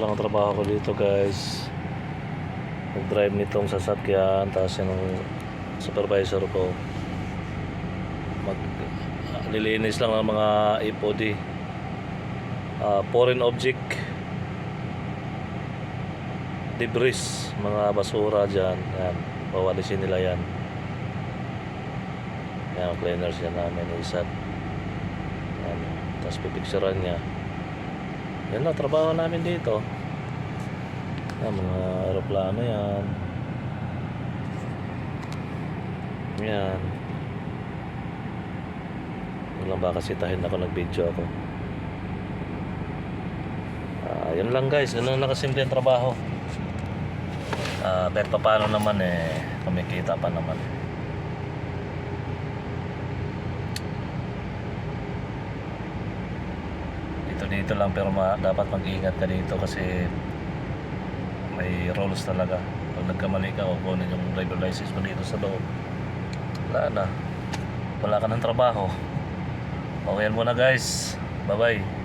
lang ang trabaho ko dito guys. Nag-drive nitong sasakyan, tapos yung supervisor ko. Mag lilinis lang ng mga IPOD. Ah, foreign object debris, mga basura dyan. Yan, pawalisin nila yan. Yan, cleaners yan namin, isat. Yan, tapos pipicturean niya. Yan na, trabaho namin dito. Yan, mga aeroplano yan. Yan. Yun lang ba kasi tahin ako nag-video ako. Ah, yun lang guys, ganun lang kasimple ang trabaho. Ah, kahit pa paano naman eh, kumikita pa naman. Dito dito lang pero ma- dapat mag-ingat ka dito kasi may rules talaga. Pag nagkamali ka o kunin yung driver license mo dito sa loob, wala na. Wala ka ng trabaho. Okay yan muna guys. Bye-bye.